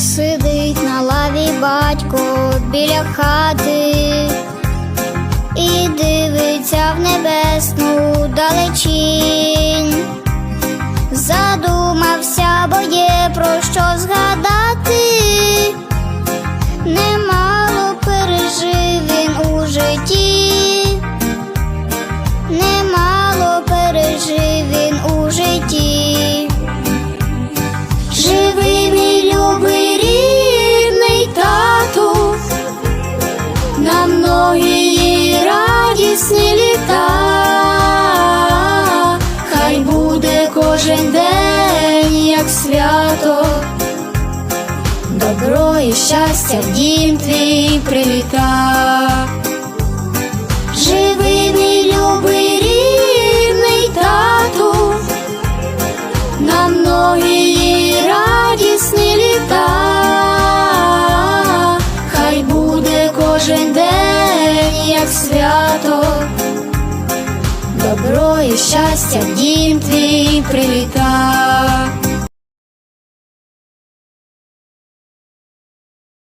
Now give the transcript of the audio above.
Сидить на лаві батько біля хати і дивиться в небесну далечінь. Задумався, бо є про що згадати. На многії радісні літа, хай буде кожен день, як свято, добро і щастя дім твій приліта. Живий мій любий рідний на многії радісні літа, кожен день, як свято, добро і щастя дім твій приліта.